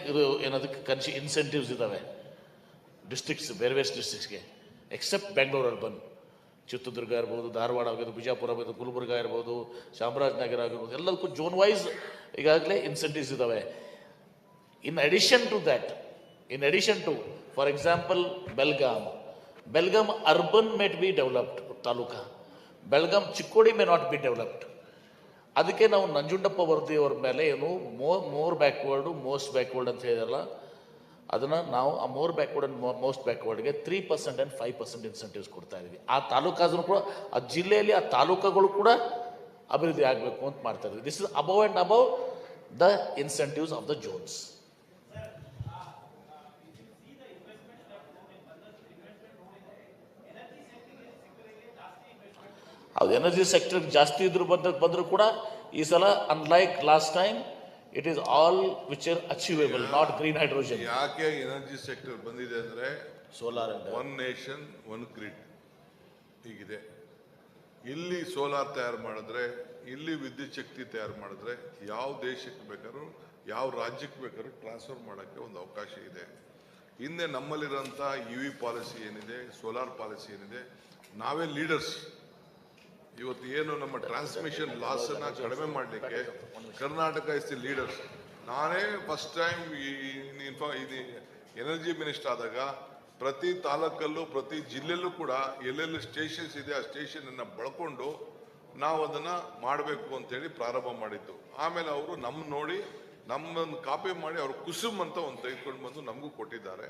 ಏನದಕ್ಕೆ ಕನ್ಸಿ ಇನ್ಸೆಂಟಿವ್ಸ್ ಇದ್ದಾವೆ ಡಿಸ್ಟ್ರಿಕ್ಟ್ಸ್ ಬೇರೆ ಬೇರೆ ಡಿಸ್ಟಿಕ್ಸ್ಗೆ ಎಕ್ಸೆಪ್ಟ್ ಬೆಂಗಳೂರು ಅರ್ಬನ್ ಚಿತ್ರದುರ್ಗ ಇರ್ಬೋದು, ಧಾರವಾಡ ಆಗಿರ್ಬೋದು, ಬಿಜಾಪುರ ಆಗಿರ್ಬೋದು, ಗುಲ್ಬರ್ಗ ಇರ್ಬೋದು ಚಾಮರಾಜನಗರ ಆಗಿರ್ಬೋದು, ಎಲ್ಲದಕ್ಕೂ ಜೋನ್ ವೈಸ್ ಈಗಾಗಲೇ ಇನ್ಸೆಂಟಿವ್ಸ್ ಇದ್ದಾವೆ in addition to that in addition to for example Belgaum Belgaum urban might be developed taluka. Belgaum Chikkodi may not be developed. ಅದಕ್ಕೆ ನಾವು ನಂಜುಂಡಪ್ಪ ವರದಿಯವ್ರ ಮೇಲೆ ಏನು ಮೋ, ಮೋರ್ ಬ್ಯಾಕ್ವರ್ಡು, ಮೋಸ್ಟ್ ಬ್ಯಾಕ್ವರ್ಡ್ ಅಂತ ಹೇಳಿದಾರಲ್ಲ, ಅದನ್ನು ನಾವು ಆ more backward and most ಬ್ಯಾಕ್ವರ್ಡ್ಗೆ three percent and five percent incentives ಕೊಡ್ತಾ ಇದ್ದೀವಿ ಆ ತಾಲೂಕಾದ್ರೂ ಕೂಡ, ಆ ಜಿಲ್ಲೆಯಲ್ಲಿ ಆ ತಾಲೂಕುಗಳು ಕೂಡ ಅಭಿವೃದ್ಧಿ ಆಗಬೇಕು ಅಂತ ಮಾಡ್ತಾ ಇದ್ದೀವಿ this is above and above the incentives of the zones ಹೌದು ಎನರ್ಜಿ ಸೆಕ್ಟರ್ ಜಾಸ್ತಿ ಇದ್ರು ಬಂದ ಬಂದರೂ ಕೂಡ ಈ ಸಲ unlike last time it is all which are achievable not green hydrogen ಯಾಕೆ ಎನರ್ಜಿ ಸೆಕ್ಟರ್ ಬಂದಿದೆ ಅಂದರೆ solar one nation one grid ಹೀಗಿದೆ. ಇಲ್ಲಿ ಸೋಲಾರ್ ತಯಾರು ಮಾಡಿದ್ರೆ ಇಲ್ಲಿ ವಿದ್ಯುತ್ ಶಕ್ತಿ ತಯಾರು ಮಾಡಿದ್ರೆ ಯಾವ ದೇಶಕ್ಕೆ ಬೇಕಾದ್ರೂ ಯಾವ ರಾಜ್ಯಕ್ಕೆ ಬೇಕಾದ್ರೂ ಟ್ರಾನ್ಸ್ಫರ್ ಮಾಡೋಕ್ಕೆ ಒಂದು ಅವಕಾಶ ಇದೆ. ಹಿಂದೆ ನಮ್ಮಲ್ಲಿರೋಂಥ ಇ ವಿ ಪಾಲಿಸಿ ಏನಿದೆ ಸೋಲಾರ್ ಪಾಲಿಸಿ ಏನಿದೆ ನಾವೇ ಲೀಡರ್ಸ್ ಇವತ್ತು ಏನು ನಮ್ಮ ಟ್ರಾನ್ಸ್ಮಿಷನ್ ಲಾಸ್ ಅನ್ನ ಕಡಿಮೆ ಮಾಡಲಿಕ್ಕೆ ಕರ್ನಾಟಕ ಇಸ್ ದಿ ಲೀಡರ್ಸ್ ನಾನೇ ಫಸ್ಟ್ ಟೈಮ್ ಈ ಇದು ಎನರ್ಜಿ ಮಿನಿಸ್ಟರ್ ಆದಾಗ ಪ್ರತಿ ತಾಲೂಕಲ್ಲೂ, ಪ್ರತಿ ಜಿಲ್ಲೆಯಲ್ಲೂ ಕೂಡ ಎಲ್ಲೆಲ್ಲಿ ಸ್ಟೇಷನ್ಸ್ ಇದೆ ಆ ಸ್ಟೇಷನ್ ಅನ್ನ ಬಳಕೊಂಡು ನಾವು ಅದನ್ನ ಮಾಡಬೇಕು ಅಂತೇಳಿ ಪ್ರಾರಂಭ ಮಾಡಿದ್ದು. ಆಮೇಲೆ ಅವರು ನಮ್ಮ ನೋಡಿ ನಮ್ಮನ್ನು ಕಾಪಿ ಮಾಡಿ ಅವರು ಕುಸುಮ್ ಅಂತ ಒಂದು ತೆಗೆದುಕೊಂಡು ಬಂದು ನಮಗೂ ಕೊಟ್ಟಿದ್ದಾರೆ.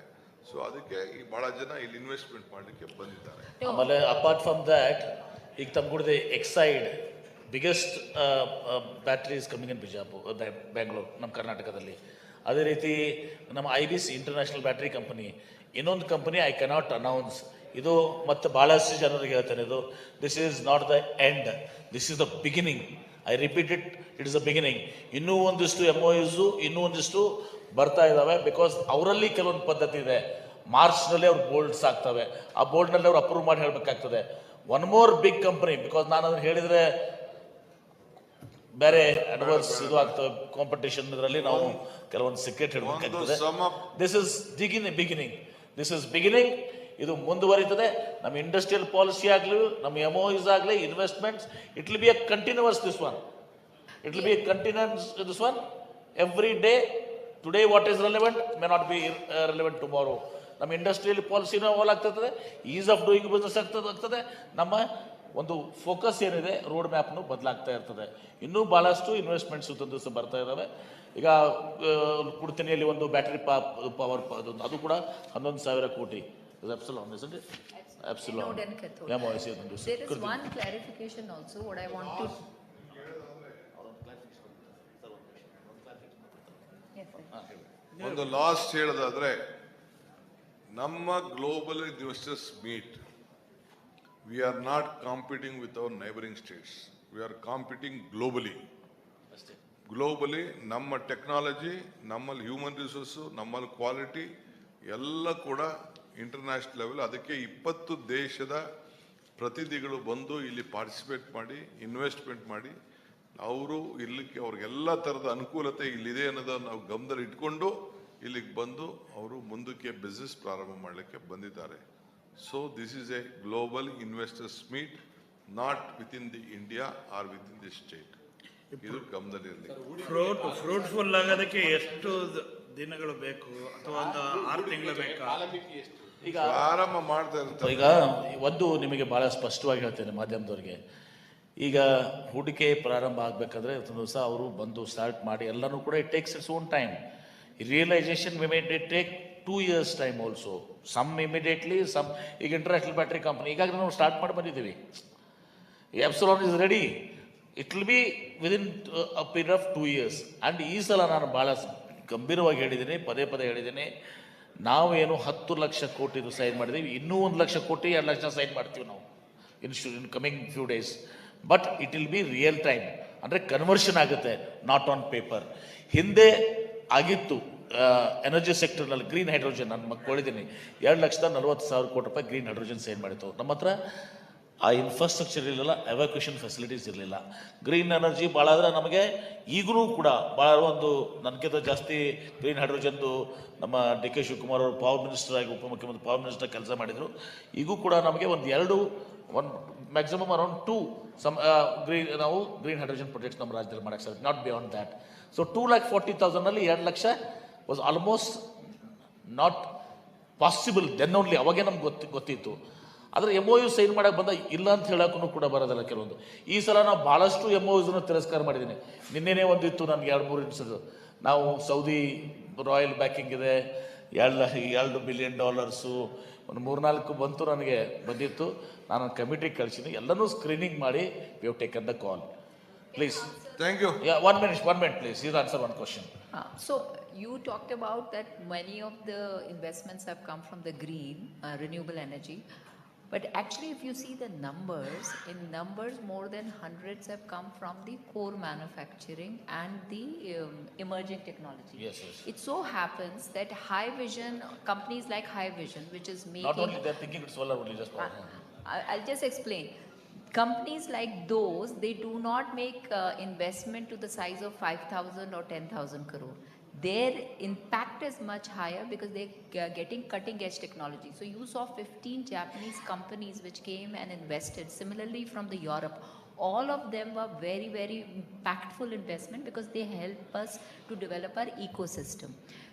ಸೊ ಅದಕ್ಕೆ ಈ ಬಹಳ ಜನ ಇಲ್ಲಿ ಇನ್ವೆಸ್ಟ್ಮೆಂಟ್ ಮಾಡಲಿಕ್ಕೆ ಬಂದಿದ್ದಾರೆ. ಆಮೇಲೆ ಅಪಾರ್ಟ್ ಫ್ರಮ್ ದ್ಯಾಟ್ ಈಗ ತಮ್ಮ ಕೂಡದೆ Exide biggest batteries coming in Bijapur Bangalore ನಮ್ಮ ಕರ್ನಾಟಕದಲ್ಲಿ. ಅದೇ ರೀತಿ ನಮ್ಮ I B C international battery company ಇನ್ನೊಂದು ಕಂಪನಿ ಐ ಕೆನಾಟ್ ಅನೌನ್ಸ್ ಇದು ಮತ್ತು ಭಾಳಷ್ಟು ಜನರಿಗೆ ಹೇಳ್ತಾನೆ ಇದು. This is not the end this is the beginning I repeat it it is the beginning ಇನ್ನೂ ಒಂದಿಷ್ಟು ಎಂ ಒ ಯುಸು ಇನ್ನೂ ಒಂದಿಷ್ಟು ಬರ್ತಾ ಇದ್ದಾವೆ ಬಿಕಾಸ್ ಅವರಲ್ಲಿ ಕೆಲವೊಂದು ಪದ್ಧತಿ ಇದೆ. ಮಾರ್ಚ್ನಲ್ಲಿ ಅವ್ರು ಬೋಲ್ಡ್ಸ್ ಆಗ್ತವೆ. ಆ ಬೋಲ್ಡ್ನಲ್ಲಿ ಅವ್ರು ಅಪ್ರೂವ್ ಮಾಡಿ ಹೇಳಬೇಕಾಗ್ತದೆ. One more big company because ನಾನು ಅದನ್ನು ಹೇಳಿದರೆ ಬೇರೆ ಅಡ್ವರ್ಸ್ ಇದು ಆಗ್ತವೆ ಕಾಂಪಿಟೇಷನ್ ಇದರಲ್ಲಿ ನಾವು ಕೆಲವೊಂದು ಸಿಕ್ರೆಟ್ ಸಮ this is beginning beginning this is beginning ಇದು ಮುಂದುವರಿತದೆ. ನಮ್ಮ ಇಂಡಸ್ಟ್ರಿಯಲ್ ಪಾಲಿಸಿ ಆಗಲಿ ನಮ್ಮ ಎಂ ಆಗಲಿ investments it will be a continuous this one it will be continuous this one every day today what is relevant may not be relevant tomorrow ನಮ್ಮ industrial ಪಾಲಿಸಿನೂ ಅವಾಲ್ ಆಗ್ತದೆ ಈಸ್ ಆಫ್ ಡೂಯಿಂಗ್ ಬಿಸ್ನೆಸ್ ಆಗ್ತದೆ ಆಗ್ತದೆ. ನಮ್ಮ ಒಂದು focus ಏನಿದೆ road ಮ್ಯಾಪ್ನು ಬದಲಾಗ್ತಾ ಇರ್ತದೆ. ಇನ್ನೂ ಭಾಳಷ್ಟು ಇನ್ವೆಸ್ಟ್ಮೆಂಟ್ಸ್ ತಂದು ಬರ್ತಾ ಇದ್ದಾವೆ ಈಗ ಕುಡ್ತಿನಿಯಲ್ಲಿ ಒಂದು ಬ್ಯಾಟ್ರಿ ಪಾ ಪವರ್ ಅದು ಕೂಡ ಹನ್ನೊಂದು ಸಾವಿರ ಕೋಟಿ. Epsilon There is one clarification also, what I want to. ಒಂದು ಲಾಸ್ಟ್ ಹೇಳೋದಾದ್ರೆ ನಮ್ಮ global investors meet we are not competing with our neighbouring states we are competing globally globally ನಮ್ಮ ಟೆಕ್ನಾಲಜಿ ನಮ್ಮಲ್ಲಿ ಹ್ಯೂಮನ್ ರಿಸೋರ್ಸು ನಮ್ಮಲ್ಲಿ ಕ್ವಾಲಿಟಿ ಎಲ್ಲ ಕೂಡ international level ಅದಕ್ಕೆ ಇಪ್ಪತ್ತು ದೇಶದ ಪ್ರತಿನಿಧಿಗಳು ಬಂದು ಇಲ್ಲಿ ಪಾರ್ಟಿಸಿಪೇಟ್ ಮಾಡಿ ಇನ್ವೆಸ್ಟ್ಮೆಂಟ್ ಮಾಡಿ ಅವರು ಇಲ್ಲಿಗೆ ಅವ್ರಿಗೆಲ್ಲ ಥರದ ಅನುಕೂಲತೆ ಇಲ್ಲಿದೆ ಅನ್ನೋದನ್ನು ನಾವು ಗಮನದಲ್ಲಿ ಇಟ್ಕೊಂಡು ಇಲ್ಲಿಗೆ ಬಂದು ಅವರು ಮುಂದಕ್ಕೆ ಬಿಸ್ನೆಸ್ ಪ್ರಾರಂಭ ಮಾಡಲಿಕ್ಕೆ ಬಂದಿದ್ದಾರೆ. So this is a global investors meet not with in the India or with in the state ಇದು ಗಮನದಲ್ಲಿರಲಿ ಫ್ರೂಟ್ ಫ್ರೂಟ್ಫುಲ್ ಆಗೋದಕ್ಕೆ ಎಷ್ಟು ದಿನಗಳು ಬೇಕು? ಅಥವಾ ಒಂದು ಆರು ತಿಂಗಳು ಬೇಕಾ? ಈಗ ಆರಂಭ ಮಾಡ್ತಾ ಇರ್ತಾರೆ ಈಗ ಒಂದು ನಿಮಗೆ ಭಾಳ ಸ್ಪಷ್ಟವಾಗಿ ಹೇಳ್ತೇನೆ ಮಾಧ್ಯಮದವ್ರಿಗೆ. ಈಗ ಹೂಡಿಕೆ ಪ್ರಾರಂಭ ಆಗಬೇಕಾದ್ರೆ ದಿವಸ ಅವರು ಬಂದು ಸ್ಟಾರ್ಟ್ ಮಾಡಿ ಎಲ್ಲನೂ ಕೂಡ it takes its own time realisation we may take take years time also some immediately some ಈಗ ಇಂಟರ್ನ್ಯಾಷನಲ್ ಬ್ಯಾಟ್ರಿ ಕಂಪ್ನಿ ಈಗಾಗಲೇ ನಾವು ಸ್ಟಾರ್ಟ್ ಮಾಡಿ ಬಂದಿದ್ದೀವಿ. Epsilon is ready it will be within a period of two years and ಈ ಸಲ ನಾನು ಭಾಳ ಗಂಭೀರವಾಗಿ ಹೇಳಿದ್ದೀನಿ, ಪದೇ ಪದೇ ಹೇಳಿದ್ದೀನಿ. ನಾವೇನು ಹತ್ತು ಲಕ್ಷ ಕೋಟಿದು ಸೈನ್ ಮಾಡಿದ್ದೀವಿ. ಇನ್ನೂ ಒಂದು ಲಕ್ಷ ಕೋಟಿ, ಎರಡು ಲಕ್ಷ ಸೈನ್ ಮಾಡ್ತೀವಿ ನಾವು. ಇನ್ ಶು in coming few days but it will be real time ಅಂದರೆ ಕನ್ವರ್ಷನ್ ಆಗುತ್ತೆ ನಾಟ್ ಆನ್ ಪೇಪರ್ ಹಿಂದೆ ಆಗಿತ್ತು. ಎನರ್ಜಿ ಸೆಕ್ಟರ್ನಲ್ಲಿ ಗ್ರೀನ್ ಹೈಡ್ರೋಜನ್ ನಾನು ಮಕ್ಕಳಿದ್ದೀನಿ ಎರಡು ಲಕ್ಷದ ನಲವತ್ತು ಸಾವಿರ ಕೋಟಿ ರೂಪಾಯಿ ಗ್ರೀನ್ ಹೈಡ್ರೋಜನ್ ಸೈನ್ ಮಾಡಿತ್ತು. ನಮ್ಮ ಹತ್ರ ಆ ಇನ್ಫ್ರಾಸ್ಟ್ರಕ್ಚರ್ ಇರಲಿಲ್ಲ ಎವಾಕ್ಯೂಷನ್ ಫೆಸಿಲಿಟೀಸ್ ಇರಲಿಲ್ಲ. ಗ್ರೀನ್ ಎನರ್ಜಿ ಭಾಳ ಆದರೆ ನಮಗೆ ಈಗಲೂ ಕೂಡ ಭಾಳ ಒಂದು ನನಗಿಂತ ಜಾಸ್ತಿ ಗ್ರೀನ್ ಹೈಡ್ರೋಜನ್ದು ನಮ್ಮ ಡಿ ಕೆ ಶಿವಕುಮಾರ್ ಅವರು ಪವರ್ ಮಿನಿಸ್ಟರ್ ಆಗಿ, ಉಪಮುಖ್ಯಮಂತ್ರಿ ಪವರ್ ಮಿನಿಸ್ಟರ್ ಕೆಲಸ ಮಾಡಿದರು. ಈಗೂ ಕೂಡ ನಮಗೆ ಒಂದು ಎರಡು, ಒಂದು maximum around two some green ನಾವು ಗ್ರೀನ್ ಹೈಡ್ರೋಜನ್ ಪ್ರೊಜೆಕ್ಟ್ಸ್ ನಮ್ಮ ರಾಜ್ಯದಲ್ಲಿ ಮಾಡೋಕ್ಕೆ sir not beyond that so two lakh forty ತೌಸಂಡಲ್ಲಿ ಎರಡು lakh was almost not possible then only ಅವಾಗೇ ನಮ್ಗೆ ಗೊತ್ತಿ, ಗೊತ್ತಿತ್ತು. ಆದರೆ ಎಂ ಒ ಯು ಸೈನ್ ಮಾಡಕ್ಕೆ ಬಂದ ಇಲ್ಲ ಅಂತ ಹೇಳೋಕ್ಕೂ ಕೂಡ ಬರೋದಿಲ್ಲ ಕೆಲವೊಂದು. ಈ ಸಲ ನಾವು ಭಾಳಷ್ಟು ಎಂ ಒ ಯುಸ್ನ ತಿರಸ್ಕಾರ ಮಾಡಿದ್ದೀನಿ. ನಿನ್ನೆನೇ ಒಂದಿತ್ತು ನನಗೆ ಎರಡು ಮೂರು ಇನ್ಸದು ನಾವು ಸೌದಿ ರಾಯಲ್ ಬ್ಯಾಕಿಂಗ್ ಇದೆ, ಎರಡು ಎರಡು ಬಿಲಿಯನ್ ಡಾಲರ್ಸು ಒಂದು ಮೂರ್ನಾಲ್ಕು ಬಂತು ನನಗೆ ಬಂದಿತ್ತು. ನಾನು ಕಮಿಟಿಗೆ ಕಳಿಸಿದ್ದೀನಿ. ಎಲ್ಲನೂ ಸ್ಕ್ರೀನಿಂಗ್ ಮಾಡಿ we taken the call Please. Thank you. Yeah, one minute, one minute, please. You answer one question. Uh, so you talked about that many of the investments have come from the green, uh, renewable energy. But actually, if you see the numbers, in numbers, more than hundreds have come from the core manufacturing and the um, emerging technology. Yes, yes. It so happens that High Vision, companies like High Vision, which is making. Not only they're thinking solar only, just. I, I'll just explain. Companies like those, they do not make uh, investment to the size of 5,000 or 10,000 crore. Their impact is much higher because they're getting cutting edge technology. So you saw 15 Japanese companies which came and invested. Similarly from the Europe, all of them were very, very impactful investment because they help us to develop our ecosystem.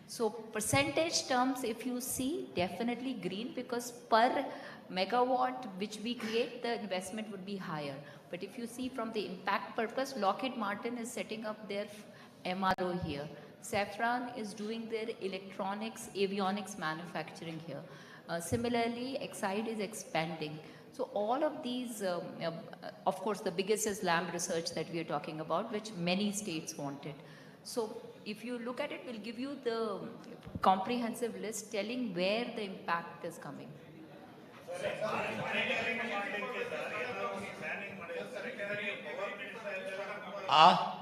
So percentage terms, if you see, definitely green because per megawatt which we create, the investment would be higher. But if you see from the impact purpose, Lockheed Martin is setting up their MRO here. Safran is doing their electronics, avionics manufacturing here. Uh, similarly, Exide is expanding. So all of these, um, uh, of course, the biggest is LAMB research that we are talking about, which many states wanted. So if you look at it, we'll give you the comprehensive list telling where the impact is coming. ಆ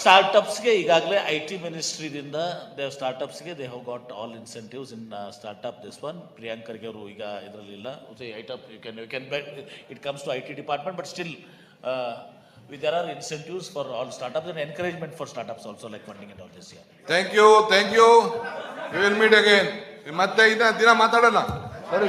ಸ್ಟಾರ್ಟಪ್ಸ್ಗೆ ಈಗಾಗಲೇ I T ಮಿನಿಸ್ಟ್ರಿದಿಂದ they ಸ್ಟಾರ್ಟಪ್ಸ್ಗೆ they have got all incentives in startup this one Priyank Kharge ಅವರು ಈಗ ಇದರಲ್ಲಿಲ್ಲ. ಐಟಪ್ you can you can it comes to I T department but still there are incentives for all startups and encouragement for startups also like funding and all this year thank you thank you will meet again ಮತ್ತೆ ಇದನ್ನ ದಿನ ಮಾತಾಡೋಣ ಸರಿ.